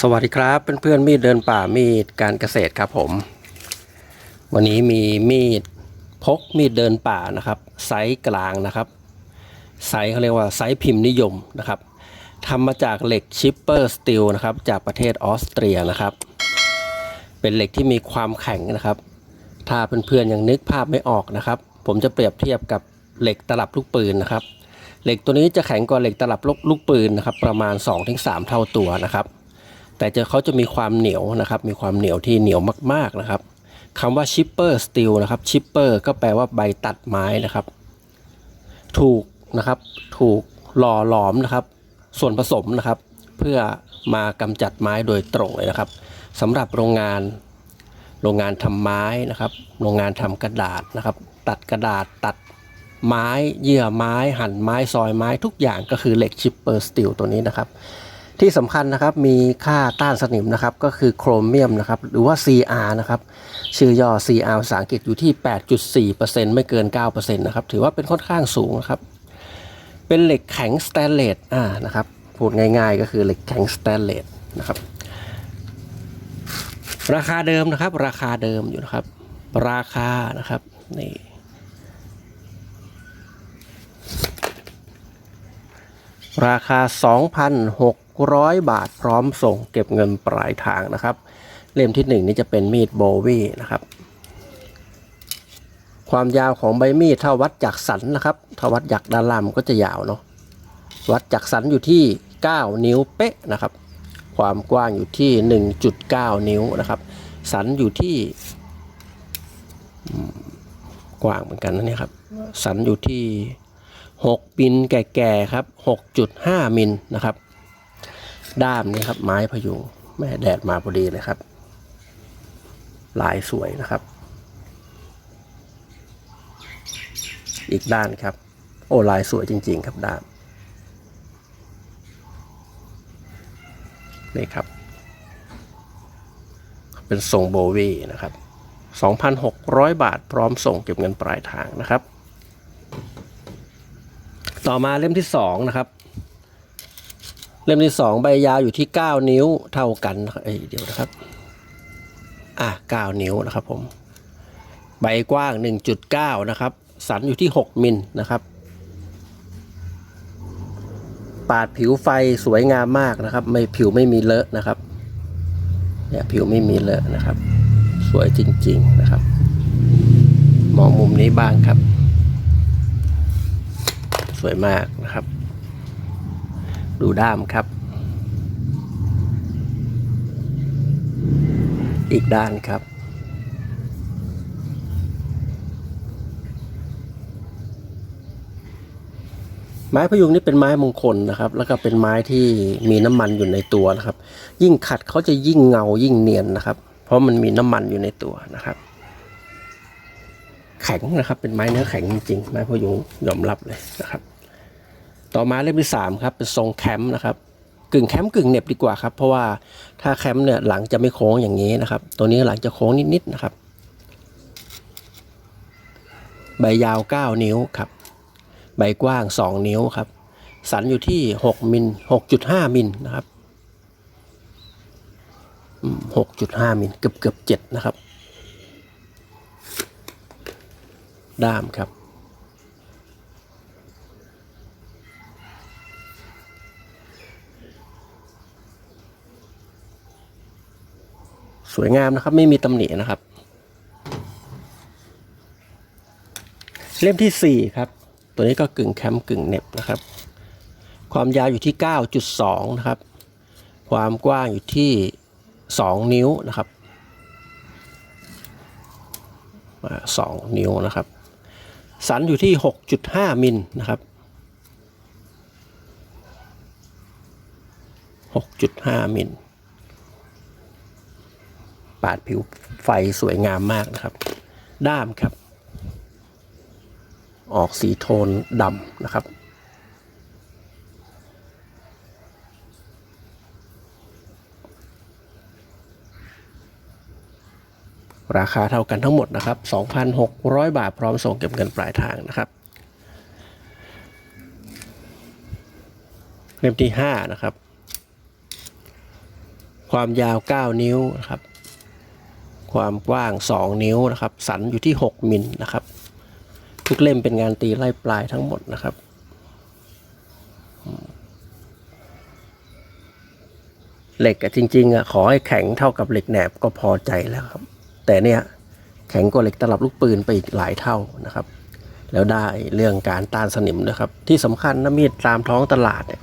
สวัสดีครับเพื่อนๆมีดเดินป่ามีดการเกษตรครับผม วันนี้มีมีดพกมีดเดินป่านะครับไซส์กลางนะครับไซส์เขาเรียกว่าไซส์พิมพ์นิยมนะครับทำมาจากเหล็กชิปเปอร์สตีลนะครับจากประเทศออสเตรียนะครับ เป็นเหล็กที่มีความแข็งนะครับ ถ้าเพื่อนๆยังนึกภาพไม่ออกนะครับ ผมจะเปรียบเทียบกับเหล็กตลับลูกปืนนะครับ เหล็กตัวนี้จะแข็งกว่าเหล็กตลับลูกปืนนะครับประมาณ 2-3 เท่าตัวนะครับ แต่จะเขาจะมีความเหนียวนะครับ มีความเหนียวที่เหนียวมากๆนะครับคำว่าชิปเปอร์สตีลนะครับชิปเปอร์ก็แปลว่าใบตัดไม้นะครับ ถูกนะครับถูกหล่อหลอมนะครับ ส่วนผสมนะครับ เพื่อมากำจัดไม้โดยตรงเลยนะครับสำหรับโรงงานโรงงานทำไม้นะครับ โรงงานทำกระดาษนะครับ ตัดกระดาษตัดไม้เยื่อไม้ หั่นไม้ซอยไม้ทุกอย่างก็คือเหล็กชิปเปอร์สตีลตัวนี้นะครับ ที่สำคัญนะครับมีค่าต้านสนิมนะครับก็คือโครเมียมนะครับหรือว่า CR นะครับชื่อย่อ CR ภาษาอังกฤษอยู่ที่ 8.4%ไม่เกิน 9%นะครับถือว่าเป็นค่อนข้างสูงนะครับเป็นเหล็กแข็งสแตนเลสอ่านะครับพูดง่ายๆ ก็คือเหล็กแข็งสแตนเลสนะครับราคาเดิมนะครับราคาเดิมอยู่นะครับ ราคานะครับนี่ ราคา 2,600 บาทพร้อมส่งเก็บเงินปลายทางนะครับ เล่มที่ 1 นี่จะเป็นมีดโบวีนะครับ ความยาวของใบมีดถ้าวัดจากสันนะครับถ้าวัดจากด้านล่างมันก็จะยาวเนาะวัดจากสันอยู่ที่ 9 นิ้วเป๊ะนะครับ ความกว้างอยู่ที่ 1.9 นิ้วนะครับ สันอยู่ที่กว้างเหมือนกันนะเนี่ยครับ สันอยู่ที่ 6มิลแก่ๆครับ 6.5มิลนะครับ ด้ามนี่ครับไม้พยุงแม่แดดมาพอดีเลยครับ ลายสวยนะครับ อีกด้านครับ โอ้ลายสวยจริง ๆ ครับด้านนี่ครับ เป็นทรงโบวีนะครับ 2,600 บาทพร้อมส่งเก็บเงินปลายทางนะครับ ต่อมาเล่มที่สองนะครับ เล่มที่สองใบยาวอยู่ที่9นิ้วเท่ากันเอ้ยเดี๋ยวนะครับ อะ9นิ้วนะครับผม ใบกว้าง1.9นะครับ สันอยู่ที่6มิลนะครับ ปาดผิวไฟสวยงามมากนะครับ ไม่ผิวไม่มีเลอะนะครับ เนี่ยผิวไม่มีเลอะนะครับ สวยจริง ๆนะครับ มองมุมนี้บ้างครับ วยมากนะครับ ดูด้ามครับ อีกด้านครับ ไม้พยุงนี่เป็นไม้มงคลนะครับ แล้วก็เป็นไม้ที่มีน้ำมันอยู่ในตัวนะครับ ยิ่งขัดเขาจะยิ่งเงายิ่งเนียนนะครับ เพราะมันมีน้ำมันอยู่ในตัวนะครับแข็งนะครับ เป็นไม้เนื้อแข็งจริงๆไม้พยุงยอมรับเลยนะครับ ต่อมาเล่มที่สามครับเป็นทรงแคมป์นะครับกึ่งแคมป์กึ่งเน็บดีกว่าครับเพราะว่าถ้าแคมป์เนี่ยหลังจะไม่โค้งอย่างนี้นะครับ ตัวนี้หลังจะโค้งนิดๆนะครับ ใบยาว 9 นิ้วครับ ใบกว้าง 2 นิ้วครับ สันอยู่ที่ 6มิล6.5มิลนะครับ6.5มิลเกือบเกือบ7นะครับ ด้ามครับ สวยงามนะครับ ไม่มีตำหนินะครับ เล่มที่ 4 ครับ ตัวนี้ก็กึ่งแคมป์กึ่งเน็บนะครับ ความยาวอยู่ที่ 9.2 นะครับ ความกว้างอยู่ที่ 2 นิ้วนะครับอ่า2นิ้วนะครับ สันอยู่ที่ 6.5 มิลนะครับ 6.5 มิล ปาดผิวไฟสวยงามมากนะครับ ด้ามครับ ออกสีโทนดำนะครับ ราคาเท่ากันทั้งหมดนะครับ 2,600 บาทพร้อมส่งเก็บเงินปลายทางนะครับเล่มที่ 5 นะครับ ความยาว 9 นิ้วนะครับ ความกว้าง 2 นิ้วนะครับ สันอยู่ที่ 6มิลนะครับ ทุกเล่มเป็นงานตีไล่ปลายทั้งหมดนะครับ เหล็กอะจริงๆอะขอให้แข็งเท่ากับเหล็กแหนบก็พอใจแล้วครับ แต่เนี่ยแข็งกว่าเหล็กตลับลูกปืนไปอีกหลายเท่านะครับ แล้วได้เรื่องการต้านสนิมนะครับ ที่สำคัญนะมีดตามท้องตลาดเนี่ย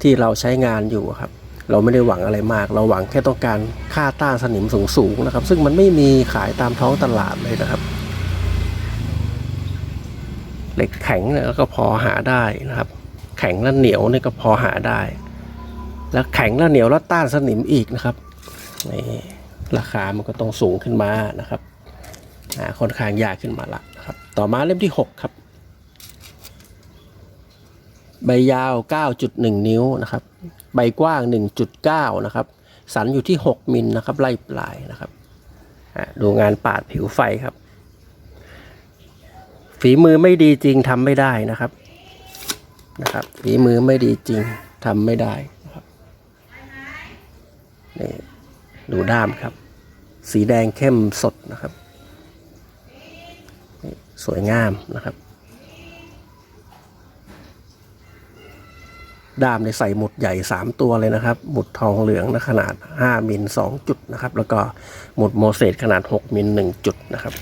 ที่เราใช้งานอยู่ครับ เราไม่ได้หวังอะไรมาก เราหวังแค่ต้องการค่าต้านสนิมสูงๆนะครับ ซึ่งมันไม่มีขายตามท้องตลาดเลยนะครับ เหล็กแข็งเนี่ยก็พอหาได้นะครับ แข็งและเหนียวเนี่ยก็พอหาได้ แล้วแข็งแล้วเหนียวแล้วต้านสนิมอีกนะครับนี่ราคามันก็ต้องสูงขึ้นมานะครับอ่าค่อนข้างยากขึ้นมาละนะครับ ต่อมาเล่มที่ 6 ครับ ใบยาว 9.1 นิ้วนะครับ ใบกว้าง 1.9 นะครับ สันอยู่ที่ 6 มิลนะครับไล่ปลายนะครับดูงานปาดผิวไฟครับ ฝีมือไม่ดีจริงทำไม่ได้นะครับนะครับ ฝีมือไม่ดีจริงทำไม่ได้นะครับนี่ดูด้ามครับ สีแดงเข้มสดนะครับนี่สวยงามนะครับ ด้ามในใส่หมุดใหญ่ 3 ตัวเลยนะครับ หมุดทองเหลืองนะขนาด 5 มิล 2 จุดนะครับ แล้วก็หมุดโมเสสขนาด 6 มิล 1 จุดนะครับ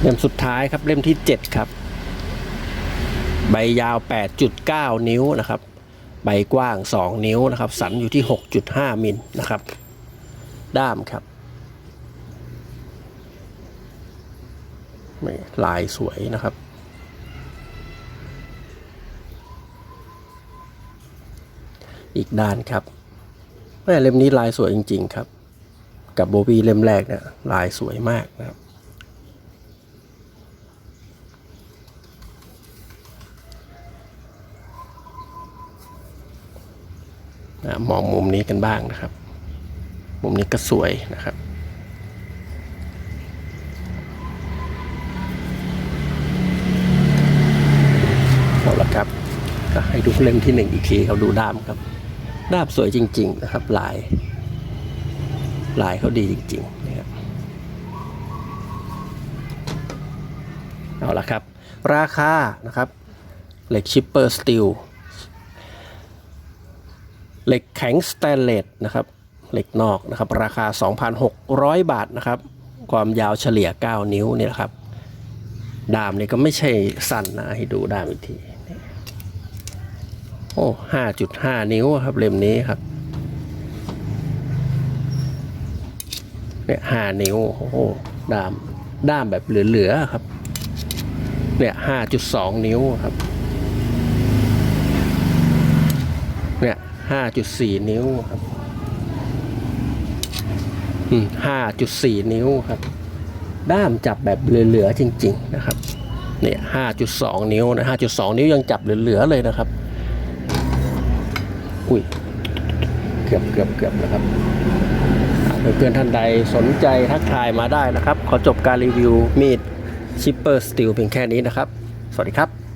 เล่มสุดท้ายครับเล่มที่ 7 ครับ ใบยาว 8.9 นิ้วนะครับ ใบกว้าง 2 นิ้วนะครับ สันอยู่ที่ 6.5 มิลนะครับ ด้ามครับ ลายสวยนะครับ อีกด้านครับแม่เล่มนี้ลายสวยจริง ๆ ครับ กับโบบีเล่มแรกเนี่ยลายสวยมากนะครับ มองมุมนี้กันบ้างนะครับ มุมนี้ก็สวยนะครับ เอาละครับ ก็ ให้ดูเล่มที่หนึ่งอีกทีเขาดูด้ามครับ ด้ามสวยจริง ๆ นะครับ ลาย ลายเขาดีจริงๆนะครับเอาละครับ ราคานะครับเหล็กชิปเปอร์สตีลเหล็กแข็งสแตนเลสนะครับเหล็กนอกนะครับ ราคา 2,600 บาทนะครับ ความยาวเฉลี่ย 9 นิ้วนี่นะครับ ดามนี่ก็ไม่ใช่สั้นนะให้ดูดามอีกที โอ้5.5นิ้วครับเล่มนี้ครับเนี่ย5นิ้วโอ้โหดามด้ามแบบเหลือๆครับ เนี่ย5.2นิ้วครับ เนี่ยห้าจุดสี่นิ้วครับห้าจุดสี่นิ้วครับ ด้ามจับแบบเหลือๆจริง ๆ นะครับ เนี่ยห้าจุดสองนิ้วนะห้าจุดสองนิ้วยังจับเหลือๆเลยนะครับ อุ้ยเกือบเกือบเกือบนะครับอ่าเพื่อนท่านใดสนใจทักทายมาได้นะครับ ขอจบการรีวิวมีดชิปเปอร์สตีลเพียงแค่นี้นะครับ สวัสดีครับ